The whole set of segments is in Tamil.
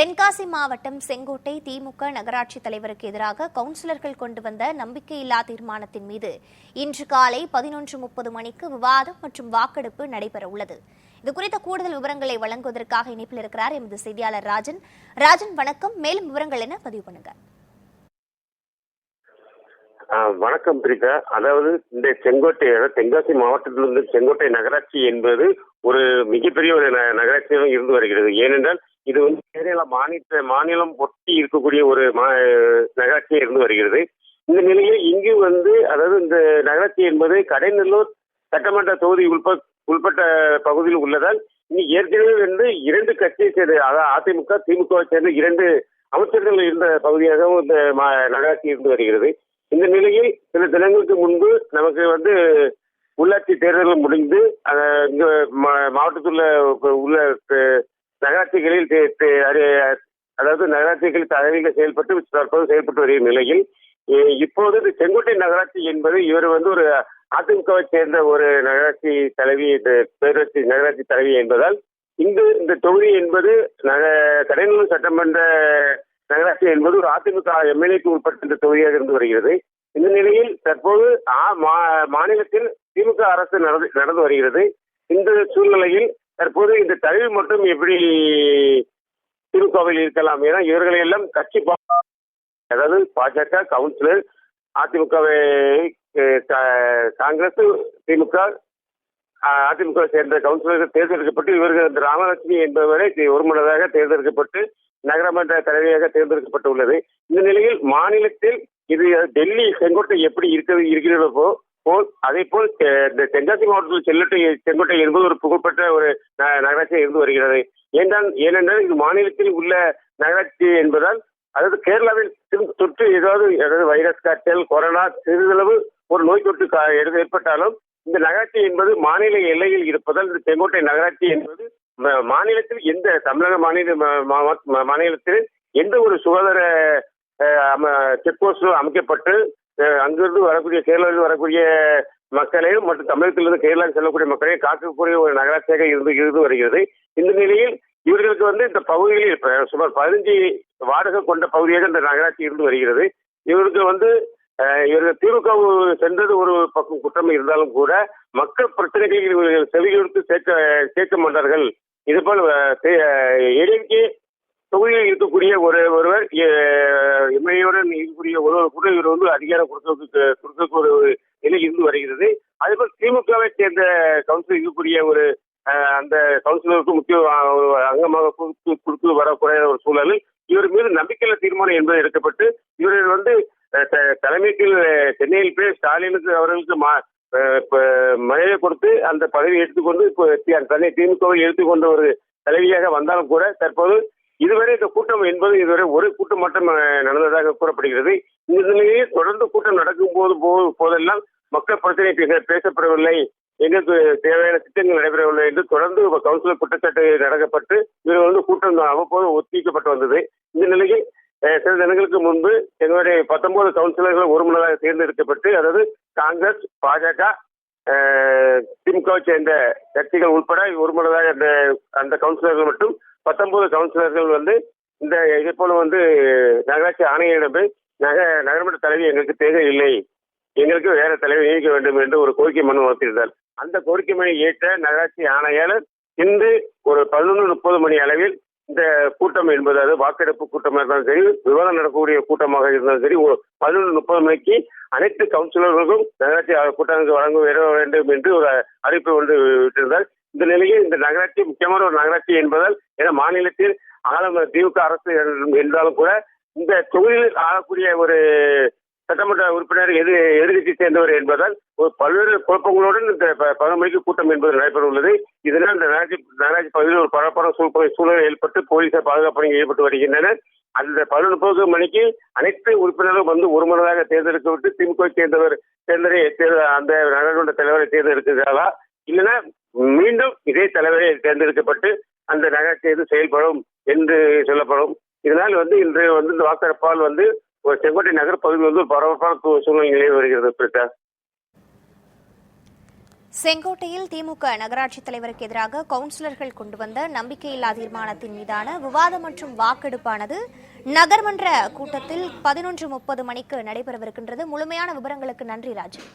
தென்காசி மாவட்டம் செங்கோட்டை திமுக நகராட்சி தலைவருக்கு எதிராக கவுன்சிலர்கள் கொண்டு வந்த நம்பிக்கையில்லா தீர்மானத்தின் மீது இன்று காலை பதினொன்று முப்பது மணிக்கு விவாதம் மற்றும் வாக்கெடுப்பு நடைபெற உள்ளது. இது குறித்த கூடுதல் விவரங்களை வழங்குவதற்காக இணைப்பில் இருக்கிறார் எமது செய்தியாளர் ராஜன். ராஜன் வணக்கம். மேலும் விவரங்கள் என பதிவு பண்ணுங்க. வணக்கம் பிரிகா அதாவது இந்த செங்கோட்டை தென்காசி மாவட்டத்திலிருந்து செங்கோட்டை நகராட்சி என்பது ஒரு மிகப்பெரிய ஒரு ந- நகராட்சியாக இருந்து வருகிறது. ஏனென்றால் இது வந்து கேரளா மாநில மாநிலம் ஒட்டி இருக்கக்கூடிய ஒரு மா- நகராட்சியாக இருந்து வருகிறது. இந்த நிலையில் இங்கு வந்து அதாவது இந்த நகராட்சி என்பது கடைநல்லூர் சட்டமன்ற தொகுதி உட்ப உள்பட்ட பகுதியில் உள்ளதால் இனி ஏற்கனவே வந்து இரண்டு கட்சியை சேர்ந்த அதாவது அதிமுக திமுகவை சேர்ந்த இரண்டு அமைச்சர்கள் இருந்த பகுதியாகவும் இந்த நகராட்சி இருந்து வருகிறது. இந்த நிலையில் சில தினங்களுக்கு முன்பு நமக்கு வந்து உள்ளாட்சி தேர்தல் முடிந்து இங்க மா- மாவட்டத்தில் உள்ள உள்ள நகராட்சிகளில் அதாவது நகராட்சிகள் தகவலில் செயல்பட்டு தற்போது செயல்பட்டு வருகிற நிலையில் இப்போது செங்கோட்டை நகராட்சி என்பது இவர் வந்து ஒரு அதிமுகவை சேர்ந்த ஒரு நகராட்சி தலைவி இந்த பேரூராட்சி நகராட்சி தலைவி என்பதால் இந்த இந்த தொகுதி என்பது நக சட்டமன்ற நகராட்சி என்பது ஒரு அதிமுக எம்எல்ஏக்கு உட்பட்ட இந்த தொகுதியாக இருந்து வருகிறது. இந்த நிலையில் தற்போது மாநிலத்தில் திமுக அரசு நடந்து நடந்து வருகிறது. இந்த சூழ்நிலையில் தற்போது இந்த தலைவி மட்டும் எப்படி திருக்கோவில் இருக்கலாம்? ஏன்னா இவர்களை எல்லாம் கட்சி அதாவது பாஜக கவுன்சிலர் அதிமுகவை காங்கிரஸ் திமுக அதிமுக சேர்ந்த கவுன்சிலர்கள் தேர்ந்தெடுக்கப்பட்டு இவர்கள் இந்த ராமலட்சுமி என்பவரை ஒருமனதாக தேர்ந்தெடுக்கப்பட்டு நகரமன்ற தலைவியாக தேர்ந்தெடுக்கப்பட்டுள்ளது. இந்த நிலையில் மாநிலத்தில் இது டெல்லி செங்கோட்டை எப்படி இருக்கிறது இருக்கிறதோ போல் அதே போல் இந்த தென்காசி மாவட்டத்தில் செல்லட்டை செங்கோட்டை என்பது ஒரு புகழ்பெற்ற ஒரு ந- நகராட்சியாக இருந்து வருகிறது. ஏன்தான் ஏனென்றால் இது மாநிலத்தில் உள்ள நகராட்சி என்பதால் அதாவது கேரளாவில் தொற்று ஏதாவது அதாவது வைரஸ் காய்ச்சல் கொரோனா சிறிதளவு ஒரு நோய் தொற்று கா- எது ஏற்பட்டாலும் இந்த நகராட்சி என்பது மாநில எல்லையில் இருப்பதால் இந்த செங்கோட்டை நகராட்சி என்பது மாநிலத்தில் எந்த தமிழக மாநில மா- மா- மாநிலத்தில் எந்த ஒரு சுகாதார செக் போஸ்டும் அமைக்கப்பட்டு அங்கிருந்து வரக்கூடிய கேரளாவிலிருந்து வரக்கூடிய மக்களையும் மற்றும் தமிழகத்திலிருந்து கேரளாவுக்கு செல்லக்கூடிய மக்களையும் காக்கக்கூடிய ஒரு நகராட்சியாக இருந்து இருந்து வருகிறது. இந்த நிலையில் இவர்களுக்கு வந்து இந்த பகுதியில் சுமார் பதினஞ்சு வாடகை கொண்ட பகுதியாக இந்த நகராட்சி இருந்து வருகிறது. இவருக்கு வந்து இவர்கள் திமுக சென்றது ஒரு பக்கம் குற்றம் இருந்தாலும் கூட மக்கள் பிரச்சனைகளில் இவர்கள் செவியெடுத்து சேர்க்க சேர்க்க மாட்டார்கள். இதுபோல் ஏடிஎம்கே தொகுதியில் இருக்கக்கூடிய ஒரு ஒருவர் எம்எல்ஏவுடன் இருக்கக்கூடிய ஒரு கூட இவர் வந்து அதிகாரம் கொடுக்க கொடுக்க ஒரு நிலை இருந்து வருகிறது. அதேபோல் திமுகவை சேர்ந்த கவுன்சிலர் இருக்கக்கூடிய ஒரு அந்த கவுன்சிலருக்கு முக்கிய அங்கமாக கொடுத்து கொடுத்து வரக்கூடிய ஒரு சூழலில் இவர் மீது நம்பிக்கையில் தீர்மானம் என்பது எடுக்கப்பட்டு இவர் வந்து தலைமைக்கு சென்னையில் போய் ஸ்டாலினுக்கு அவர்களுக்கு மா மழையை கொடுத்து அந்த பதவியை எடுத்துக்கொண்டு இப்போ தன்னை திமுகவில் எடுத்துக்கொண்ட ஒரு தலைவியாக வந்தாலும் கூட தற்போது இதுவரை இந்த கூட்டம் என்பது இதுவரை ஒரு கூட்டம் மட்டும் நடந்ததாக கூறப்படுகிறது. இந்த நிலையில் தொடர்ந்து கூட்டம் நடக்கும் போது போ- போதெல்லாம் மக்கள் பிரச்சனை பேச- பேசப்படவில்லை எங்களுக்கு தேவையான திட்டங்கள் நடைபெறவில்லை என்று தொடர்ந்து ஒரு கவுன்சிலர் குற்றச்சாட்டு நடக்கப்பட்டு இதில் வந்து கூட்டம் அவ்வப்போது ஒத்திவைக்கப்பட்டு வந்தது. இந்த நிலையில் சில தினங்களுக்கு முன்பு எங்களுடைய பத்தொன்பது கவுன்சிலர்கள் ஒருமனதாக தேர்ந்தெடுக்கப்பட்டு அதாவது காங்கிரஸ் பாஜக திமுகவை சேர்ந்த கட்சிகள் உட்பட ஒருமனதாக அந்த அந்த கவுன்சிலர்கள் மட்டும் பத்தொன்பது கவுன்சிலர்கள் வந்து இந்த இதே போல வந்து நகராட்சி ஆணையரிடம் போய் நக நகரமன்ற தலைவி எங்களுக்கு தேவையில்லை எங்களுக்கு வேற தலைவர் நியமிக்க வேண்டும் என்று ஒரு கோரிக்கை மனு வளர்த்திருந்தார் அந்த கோரிக்கை மனு ஏற்ற நகராட்சி ஆணையாளர் இன்று ஒரு பதினொன்று முப்பது மணி அளவில் இந்த கூட்டம் என்பது அது வாக்கெடுப்பு கூட்டமாக இருந்தாலும் சரி விவாதம் நடக்கக்கூடிய கூட்டமாக இருந்தாலும் சரி ஒரு பதினொன்று முப்பது மணிக்கு அனைத்து கவுன்சிலர்களுக்கும் நகராட்சி கூட்டங்களுக்கு வழங்க வேண்டும் என்று ஒரு அறிவிப்பு ஒன்று விட்டிருந்தார். இந்த நிலையில் இந்த நகராட்சி முக்கியமான ஒரு நகராட்சி என்பதால் என மாநிலத்தில் ஆளும் திமுக அரசு என்றாலும் கூட இந்த தொகுதியில் ஆளக்கூடிய ஒரு சட்டமன்ற உறுப்பினர் எது எதிர்கட்சி சேர்ந்தவர் என்பதால் ஒரு பல்வேறு குழப்பங்களுடன் இந்த பதினொரு மணிக்கு கூட்டம் என்பது நடைபெற உள்ளது. இதனால் இந்த நகராட்சி நகராட்சி பகுதியில் ஒரு பரபரப்பான சூழ்நிலை சூழல் ஏற்பட்டு போலீசார் பாதுகாப்பு பணியில் ஈடுபட்டு வருகின்றனர். அந்த பதினொன்று முப்பது மணிக்கு அனைத்து உறுப்பினர்களும் வந்து ஒருமனதாக தேர்ந்தெடுக்கப்பட்டு திமுக சேர்ந்தவர் தேர்ந்தரை தேர்ந்த அந்த நகரமன்ற தலைவரை தேர்ந்தெடுக்கிறாரா இல்லைன்னா மீண்டும் இதே தலைவரே தேர்ந்தெடுக்கப்பட்டு அந்த நகராட்சி செயல்படும் என்று சொல்லப்படும். இதனால் வந்து இன்று வந்து இந்த வாக்கெடுப்பால் வந்து ஒரு செங்கோட்டை நகர் பகுதி வந்து பரபரப்பான சூழ்நிலை வருகிறது பிரதா செங்கோட்டையில் திமுக நகராட்சி தலைவருக்கு எதிராக கவுன்சிலர்கள் கொண்டு வந்த நம்பிக்கையில்லா தீர்மானத்தின் மீதான விவாதம் மற்றும் வாக்கெடுப்பானது நகர்மன்ற கூட்டத்தில் பதினொன்று முப்பது மணிக்கு நடைபெறவிருக்கின்றது. முழுமையான விவரங்களுக்கு நன்றி ராஜன்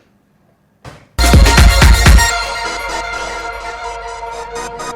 Bye.